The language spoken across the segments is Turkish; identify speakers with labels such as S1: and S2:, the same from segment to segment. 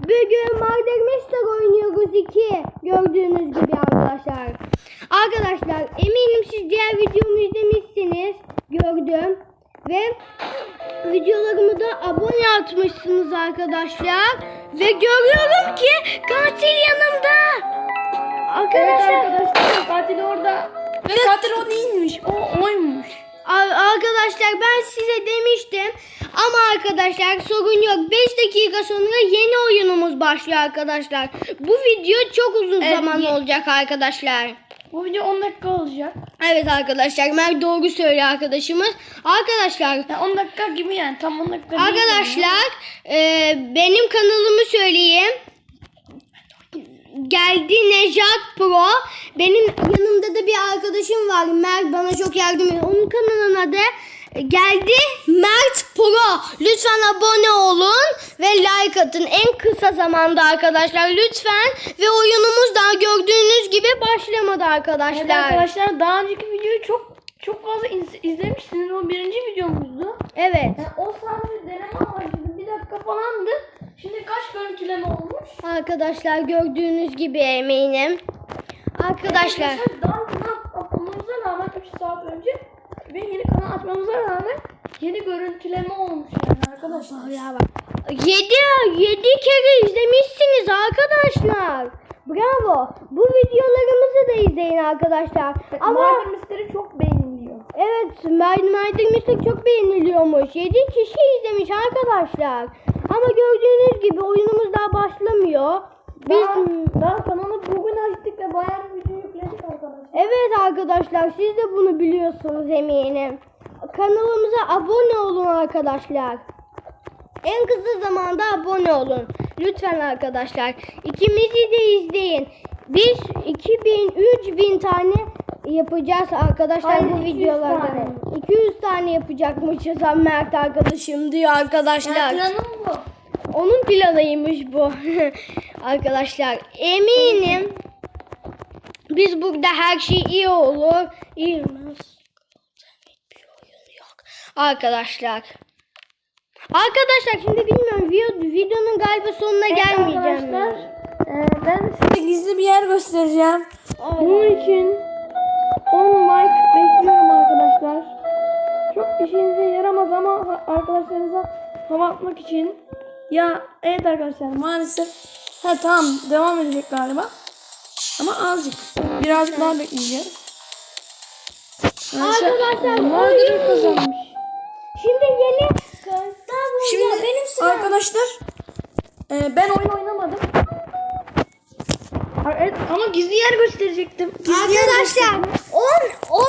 S1: Bugün Murder Mystery oynuyoruz 2. Gördüğünüz gibi arkadaşlar. Arkadaşlar eminim siz diğer videomu izlemişsiniz. Gördüm. Ve videolarımı da abone atmışsınız arkadaşlar. Ve görüyorum ki katil yanımda. Arkadaşlar.
S2: arkadaşlar katil orada. Ve katil o değilmiş. O oymuş.
S1: Ar- Arkadaşlar ben size demiştim ama arkadaşlar sorun yok 5 dakika sonra yeni oyunumuz başlıyor arkadaşlar. Bu video çok uzun
S2: Evet,
S1: zaman olacak arkadaşlar.
S2: Bu video 10 dakika olacak.
S1: Evet arkadaşlar Mer doğru söylüyor arkadaşımız. Arkadaşlar
S2: Yani 10 dakika gibi yani tam 10 dakika.
S1: Arkadaşlar e, benim kanalımı söyleyeyim. Geldi Nejat Pro. Benim yanımda da bir arkadaşım var. Mert bana çok yardım ediyor. Onun kanalının adı e, Geldi Mert Pro. Lütfen abone olun ve like atın. En kısa zamanda arkadaşlar lütfen. Ve oyunumuz daha gördüğünüz gibi başlamadı arkadaşlar.
S2: Evet arkadaşlar daha önceki videoyu çok çok fazla iz- izlemişsiniz. O birinci videomuzdu.
S1: Evet.
S2: Yani o sadece deneme amacıydı. Bir dakika falandı. Şimdi kaç görüntüleme olmuş?
S1: Arkadaşlar gördüğünüz gibi eminim. Arkadaşlar.
S2: Arkadaşlar atmamıza rağmen 3 saat önce ve yeni kanal açmamıza rağmen yeni görüntüleme olmuş yani arkadaşlar.
S1: Ya bak. 7 7 kere izlemişsiniz arkadaşlar. Bravo. Bu videolarımızı da izleyin arkadaşlar. Ama
S2: Murder Mystery çok beğeniliyor.
S1: evet Murder Mystery çok beğeniliyormuş. 7 kişi izlemiş arkadaşlar. Ama gördüğünüz gibi oyunumuz daha başlamıyor. Biz
S2: Daha, daha kanalı bugün açtık ve bayağı bir video yükledik arkadaşlar.
S1: Evet arkadaşlar siz de bunu biliyorsunuz eminim. Kanalımıza abone olun arkadaşlar. En kısa zamanda abone olun. Lütfen arkadaşlar. İkimizi de izleyin. Biz 2000 3000 tane yapacağız arkadaşlar
S2: Hayır,
S1: bu
S2: 200
S1: videolarda.
S2: tane.
S1: 200 tane yapacakmışız ha Mert arkadaşım diyor arkadaşlar.
S2: Yani planım bu.
S1: Onun planıymış bu. Arkadaşlar eminim biz burada her şey iyi olur. İyi. Arkadaşlar. Arkadaşlar şimdi bilmiyorum video, videonun galiba sonuna
S2: Evet
S1: gelmeyeceğim.
S2: arkadaşlar. Ee, ben size gizli bir yer göstereceğim.
S1: Evet.
S2: Bunun için arkadaşlarınıza hava atmak için. Ya evet arkadaşlar maalesef. Ha tamam devam edecek galiba. Ama azıcık. Birazcık daha bekleyeceğiz.
S1: Arkadaşlar,
S2: Mağdur kazanmış.
S1: Şimdi yeni
S2: Şimdi arkadaşlar e, ben oyun oynamadım. Evet ama gizli yer gösterecektim. Gizli
S1: Arkadaşlar 10 10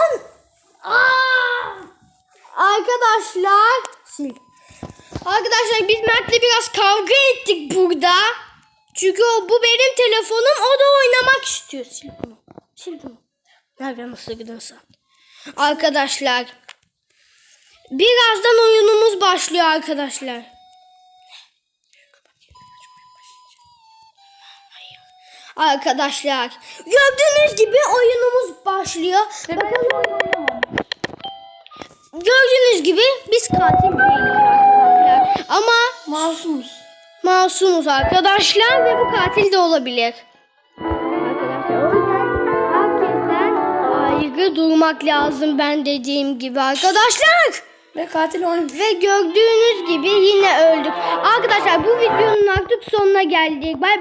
S1: Arkadaşlar sil. Arkadaşlar biz Mert'le biraz kavga ettik burada. Çünkü o, bu benim telefonum o da oynamak istiyor. Sil bunu. Sil bunu. Nereden nasıl gidiyorsan. Arkadaşlar birazdan oyunumuz başlıyor arkadaşlar. Arkadaşlar gördüğünüz gibi oyunumuz başlıyor. Bakalım. Gördüğünüz gibi biz katil değiliz arkadaşlar. Ama
S2: Masumuz.
S1: masumuz arkadaşlar ve bu katil de olabilir. Arkadaşlar o yüzden herkesten ayrı durmak lazım ben dediğim gibi arkadaşlar.
S2: Ve katil oyun.
S1: Ve gördüğünüz gibi yine öldük. Arkadaşlar bu videonun artık sonuna geldik. Bay bay.